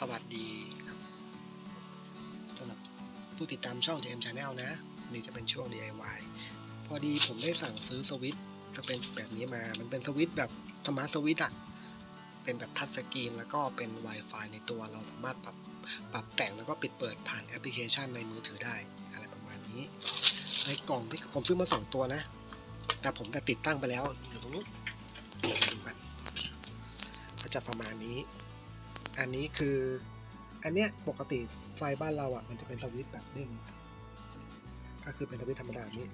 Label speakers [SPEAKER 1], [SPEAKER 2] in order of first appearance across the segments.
[SPEAKER 1] สวัสดีครับสำหรับผู้ติดตามช่อง JM Channel นะ นี่จะเป็นช่วง DIY พอดีผมได้สั่งซื้อสวิตช์จะเป็นแบบนี้มา มันเป็นสวิตช์แบบสมาร์ทสวิตช์อะเป็นแบบทัชสกรีนแล้วก็เป็น Wi-Fi ในตัวเราสามารถปรับปรับแต่งแล้วก็ปิดเปิดผ่านแอปพลิเคชันในมือถือได้ อะไรประมาณนี้ ในกล่องที่ผมซื้อมาสองตัวนะ แต่ผมแต่ติดตั้งไปแล้วอยู่ตรงนู้นเดี๋ยวไปดูกันก็จะประมาณนี้ อันนี้คือ อันเนี้ยปกติไฟบ้านเราอะ มันจะเป็นสวิตช์แบบเด้งก็คือเป็นสวิตช์ธรรมดานี้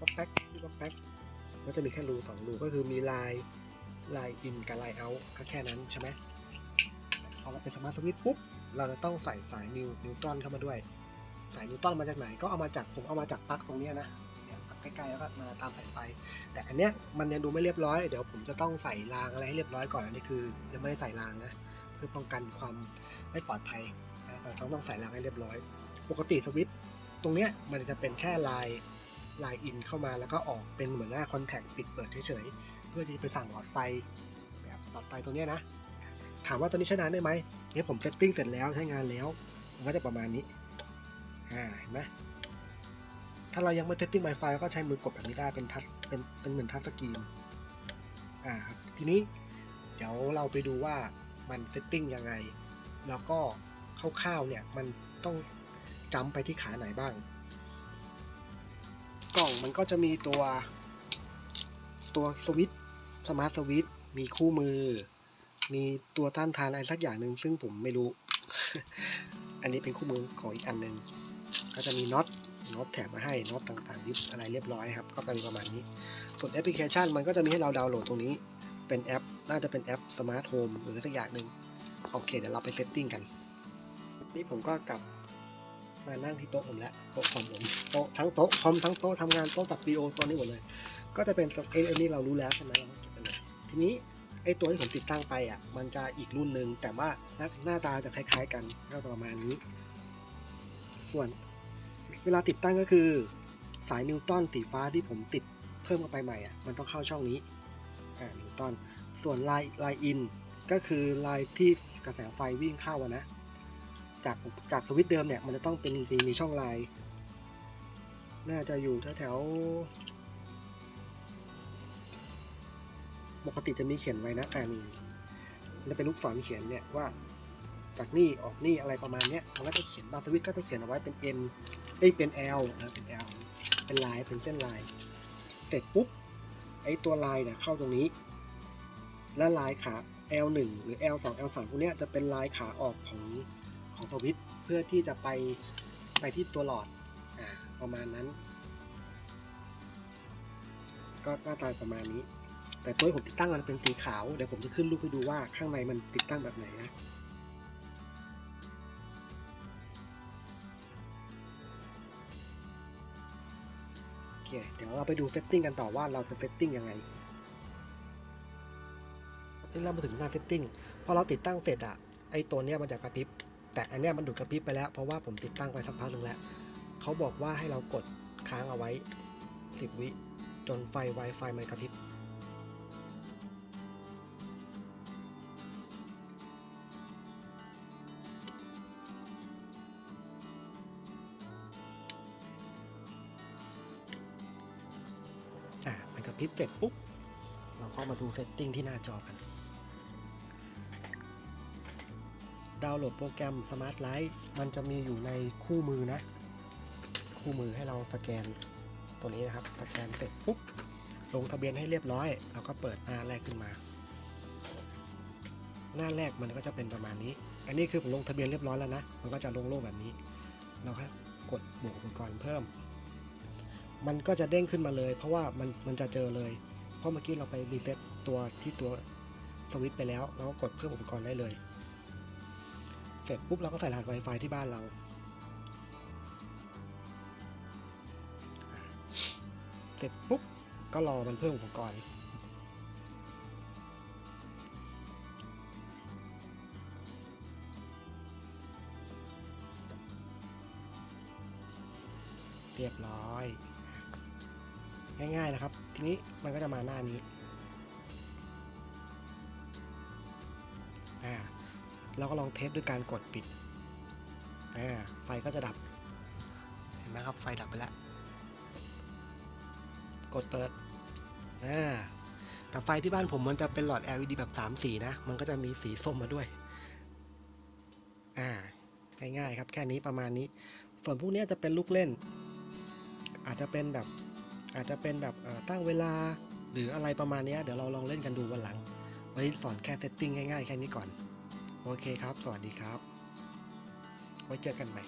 [SPEAKER 1] ป๊อกแป๊กที่ป๊อกแป๊กมันจะมีแค่รูสองรูก็คือมีลายลายอินกับลายเอาก็แค่นั้นใช่ไหมพอเราเป็นสมาร์ทสวิตช์ปุ๊บเราจะต้องใส่สายนิวนิวตรอนเข้ามาด้วย สายนิวตรอนมาจากไหนก็เอามาจากผมเอามาจากปลั๊กตรงเนี้ยนะ กใกล้ๆแล้วก็มาตามสายไฟ แต่อันเนี้ยมันยังดูไม่เรียบร้อย เดี๋ยวผมจะต้องใส่รางอะไรให้เรียบร้อยก่อน อันนี้คือยังไม่ได้ใส่รางนะ เพื่อป้องกันความไม่ปลอดภัยแต่ต้องต้องใส่รางให้เรียบร้อย ปกติสวิตช์ตรงเนี้ยมันจะเป็นแค่ลายลายอินเข้ามาแล้วก็ออกเป็นเหมือนหน้าคอนแทคปิดเปิดเฉยๆ เพื่อที่จะไปสั่งหลอดไฟแบบหลอดไฟตรงเนี้ยนะ ถามว่าตอนนี้ใช้นานได้ไหมเนี่ยผมเซตติ้งเสร็จแล้วใช้งานแล้ว มันก็จะประมาณนี้ อ่าเห็นไหม ถ้าเรายังไม่เซตติ้ง Wi-Fi ก็ใช้มือกดแบบนี้ได้เป็นทัชเป็นเป็นเหมือนทัชสกรีนอ่าครับทีนี้เดี๋ยวเราไปดูว่ามันเซตติ้งยังไง แล้วก็คร่าวๆเนี่ยมันต้องจำไปที่ขาไหนบ้าง กล่องมันก็จะมีตัวตัวสวิตสมาร์ทสวิตมีคู่มือ มีตัวต้านทานอะไรสักอย่างหนึ่งซึ่งผมไม่รู้ อันนี้เป็นคู่มือของอีกอันหนึ่งก็จะมีน็อต น็อตแถมมาให้น็อตต่างๆยึดอะไรเรียบร้อยครับ ก็จะมีประมาณนี้ ส่วนแอปพลิเคชันมันก็จะมีให้เราดาวน์โหลดตรงนี้ เป็นแอป น่าจะเป็นแอป Smart Home หรือสักอย่างหนึ่งโอเค เดี๋ยวเราไปเซตติ้งกัน นี่ผมก็กลับมานั่งที่โต๊ะผมแล้วโต๊ะคอมผมโต๊ะทั้งโต๊ะคอมทั้งโต๊ะทำงานโต๊ะตัดวิดีโอตัวนี้หมดเลย ก็จะเป็นเอ้อันนี้เรารู้แล้วใช่ไหมเราเก็บไปเลยทีนี้ไอ้ตัวที่ผมติดตั้งไปอะมันจะอีกรุ่นหนึ่งแต่ว่าหน้าหน้าตาจะคล้าย ๆ กันก็ประมาณนี้ ส่วน เวลาติดตั้งก็คือ สายนิวตันสีฟ้าที่ผมติดเพิ่มเข้าไปใหม่อะมันต้องเข้าช่องนี้อ่านิวตันส่วนลายลายอินก็คือลายที่กระแสไฟวิ่งเข้าอะนะ จากจากสวิตช์เดิมเนี่ยมันจะต้องเป็นมีมีช่องลาย น่าจะอยู่แถวปกติจะมีเขียนไว้นะอ่ามีแล้วเป็นลูกศรเขียนเนี่ยว่า จากนี่ออกนี่อะไรประมาณเนี้ยมันก็จะเขียนบางสวิตช์ก็จะเขียนเอาไว้เป็น N เอ้ยเป็น L นะเป็น L เป็นลายเป็นเส้นลาย เสร็จปุ๊บไอ้ตัวลายเนี่ยเข้าตรงนี้ และลายขา L1 หรือ L2 L3 พวกเนี้ยจะเป็นลายขาออกของของสวิตช์เพื่อที่จะไปไปที่ตัวหลอดอ่าประมาณนั้น ก็หน้าตาประมาณนี้ แต่ตัวที่ผมติดตั้งมันเป็นสีขาว เดี๋ยวผมจะขึ้นรูปให้ดูว่าข้างในมันติดตั้งแบบไหนนะ เคเดี๋ยวเราไปดูเซตติ้งกันต่อว่าเราจะเซตติ้งยังไงนี่เรามาถึงหน้าเซตติ้งพอเราติดตั้งเสร็จอะไอตัวเนี้ยมันจะกระพริบ แต่อันเนี้ยมันดูดกระพริบไปแล้วเพราะว่าผมติดตั้งไปสักพักหนึ่งแล้วเขาบอกว่าให้เรากดค้างเอาไว้ 10 วิจนไฟ Wi-Fi มันกระพริบ พริบเสร็จปุ๊บ เราก็มาดูเซตติ้งที่หน้าจอกัน ดาวน์โหลดโปรแกรม Smart Light มันจะมีอยู่ในคู่มือนะ คู่มือให้เราสแกนตัวนี้นะครับ สแกนเสร็จปุ๊บ ลงทะเบียนให้เรียบร้อย เราก็เปิดหน้าแรกขึ้นมา หน้าแรกมันก็จะเป็นประมาณนี้ อันนี้คือผมลงทะเบียนเรียบร้อยแล้วนะ มันก็จะโล่งๆแบบนี้ เราแค่กดบวกอุปกรณ์เพิ่ม มันก็จะเด้งขึ้นมาเลย เพราะว่ามันมันจะเจอเลย เพราะเมื่อกี้เราไปรีเซ็ตตัวที่ตัวสวิตช์ไปแล้ว เราก็กดเพิ่มอุปกรณ์ได้เลย เสร็จปุ๊บเราก็ใส่รหัส Wi-Fi ที่บ้านเรา เสร็จปุ๊บก็รอมันเพิ่มอุปกรณ์เรียบร้อย ง่ายๆนะครับ ทีนี้มันก็จะมาหน้านี้อ่าเราก็ลองเทสด้วยการกดปิดอ่าไฟก็จะดับ เห็นไหมครับไฟดับไปแล้ว กดเปิดอ่าแต่ไฟที่บ้านผมมันจะเป็นหลอด LED แบบ 3 สีนะ มันก็จะมีสีส้มมาด้วย อ่า ง่ายๆครับ แค่นี้ประมาณนี้ ส่วนพวกเนี้ยจะเป็นลูกเล่น อาจจะเป็นแบบ อาจจะเป็นแบบตั้งเวลาหรืออะไรประมาณนี้เดี๋ยวเราลองเล่นกันดูวันหลัง วันนี้สอนแค่เซตติ้งง่ายๆ แค่นี้ก่อน โอเคครับ สวัสดีครับ ไว้เจอกันใหม่